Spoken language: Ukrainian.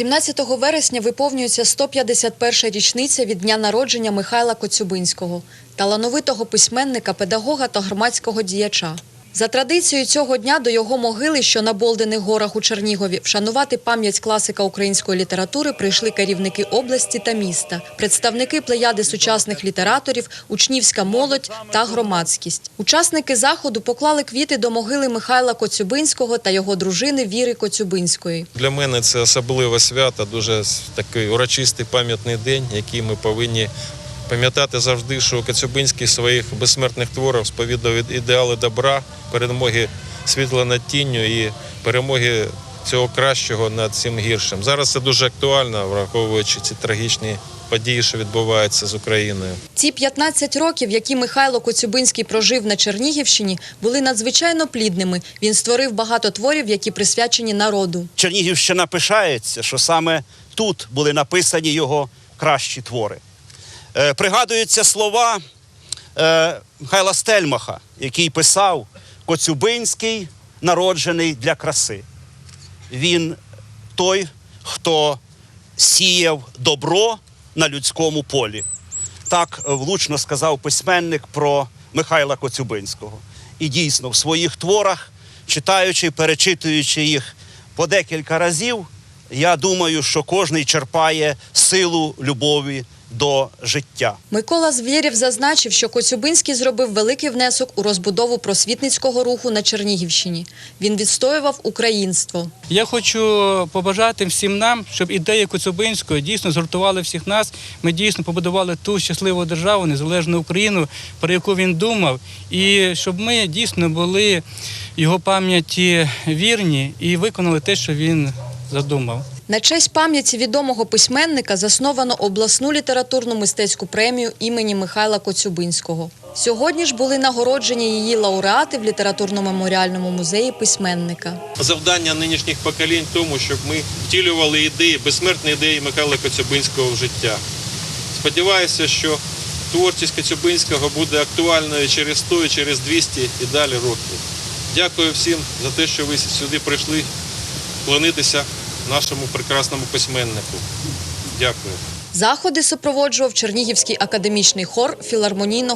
17 вересня виповнюється 151 річниця від дня народження Михайла Коцюбинського, талановитого письменника, педагога та громадського діяча. За традицією цього дня до його могили, що на Болдених горах у Чернігові, вшанувати пам'ять класика української літератури прийшли керівники області та міста, представники плеяди сучасних літераторів, учнівська молодь та громадськість. Учасники заходу поклали квіти до могили Михайла Коцюбинського та його дружини Віри Коцюбинської. Для мене це особливе свято, дуже такий урочистий пам'ятний день, який ми повинні пам'ятати завжди, що Коцюбинський в своїх безсмертних творах сповідав ідеали добра, перемоги світла над тінню і перемоги цього кращого над цим гіршим. Зараз це дуже актуально, враховуючи ці трагічні події, що відбуваються з Україною. Ці 15 років, які Михайло Коцюбинський прожив на Чернігівщині, були надзвичайно плідними. Він створив багато творів, які присвячені народу. Чернігівщина пишається, що саме тут були написані його кращі твори. Е, пригадуються слова е, Михайла Стельмаха, який писав Коцюбинський, народжений для краси. Він той, хто сіяв добро на людському полі. Так влучно сказав письменник про Михайла Коцюбинського. І дійсно, в своїх творах, читаючи, перечитуючи їх по декілька разів, я думаю, що кожний черпає силу любові до життя. Микола Звєрєв зазначив, що Коцюбинський зробив великий внесок у розбудову просвітницького руху на Чернігівщині. Він відстоював українство. Я хочу побажати всім нам, щоб ідеї Коцюбинської дійсно згуртували всіх нас. Ми дійсно побудували ту щасливу державу, незалежну Україну, про яку він думав, і щоб ми дійсно були його пам'яті вірні і виконали те, що він задумав. На честь пам'яті відомого письменника засновано обласну літературну мистецьку премію імені Михайла Коцюбинського. Сьогодні ж були нагороджені її лауреати в літературно-меморіальному музеї письменника. Завдання нинішніх поколінь тому, щоб ми втілювали ідеї, безсмертні ідеї Михайла Коцюбинського в життя. Сподіваюся, що творчість Коцюбинського буде актуальною через 100, і через 200 і далі років. Дякую всім за те, що ви сюди прийшли вклонитися нашому прекрасному письменнику. Дякую. Заходи супроводжував Чернігівський академічний хор філармонійного